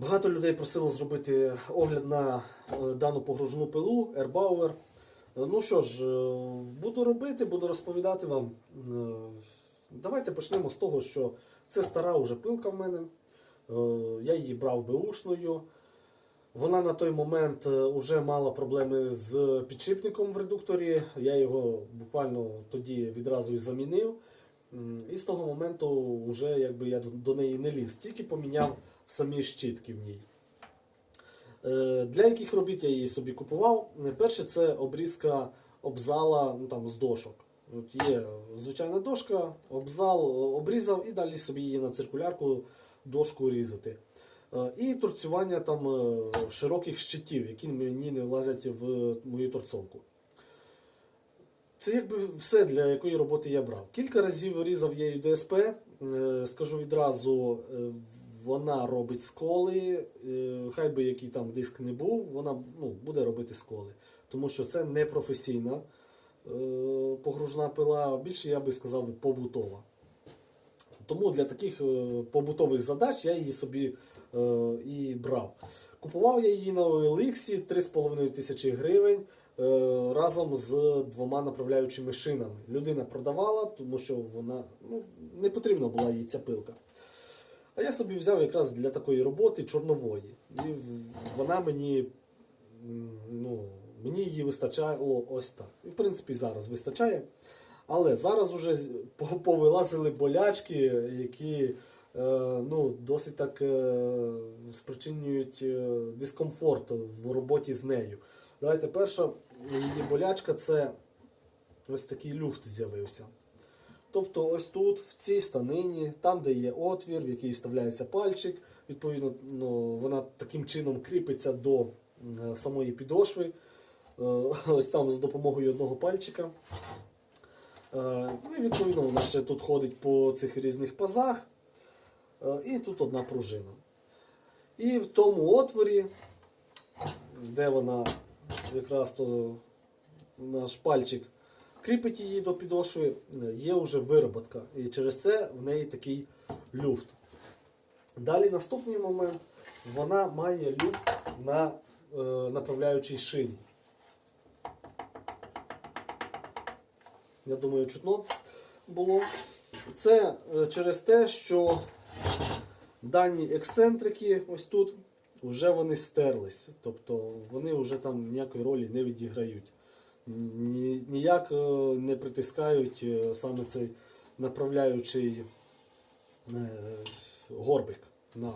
Багато людей просило зробити огляд на е, дану погружну пилу Airbauer. Е, Ну що ж, е, буду робити, буду розповідати вам. Давайте почнемо з того, що це стара вже пилка в мене. Я її брав беушною. Вона на той момент вже мала проблеми з підшипником в редукторі. Я його буквально тоді відразу і замінив. І з того моменту вже якби я до- неї не ліз, тільки поміняв самі щітки в ній. Е, Для яких робіт я її собі купував? Е, Перше це обрізка обзала ну, там, з дошок. От є звичайна дошка, обзал е, обрізав і далі собі її на циркулярку дошку різати. І торцювання там широких щитів, які мені не влазять в мою торцовку. Це якби все, для якої роботи я брав. Кілька разів різав я її ДСП. Е, Скажу відразу, е, вона робить сколи. Е, Хай би який там диск не був, вона ну, буде робити сколи. Тому що це не професійна погружна пила, більше я би сказав побутова. Тому для таких е, побутових задач я її собі е, і брав. Купував я її на OLX 3,5 тисячі гривень е, разом з двома направляючими шинами. Людина продавала, тому що вона ну, не потрібна була їй ця пилка. А я собі взяв якраз для такої роботи чорнової. І вона мені, ну, мені її вистачає ось так. І в принципі зараз вистачає. Але зараз уже повилазили болячки, які е, ну, досить так е, спричинюють е, дискомфорт в роботі з нею. Давайте перша її болячка це ось такий люфт з'явився. Тобто ось тут, в цій станині, там, де є отвір, в який вставляється пальчик, відповідно, ну, вона таким чином кріпиться до самої підошви. Ось там з допомогою одного пальчика. Е, Ну і відповідно вона ще тут ходить по цих різних пазах. Е, І тут одна пружина. І в тому отворі, де вона якраз то наш пальчик кріпить її до підошви, є вже вироботка. І через це в неї такий люфт. Далі наступний момент, вона має люфт на е, направляючій шині. Я думаю, чутно було. Це е, через те, що дані ексцентрики ось тут вже вони стерлись. Тобто вони вже там ніякої ролі не відіграють. Ніяк е, не притискають е, саме цей направляючий горбик на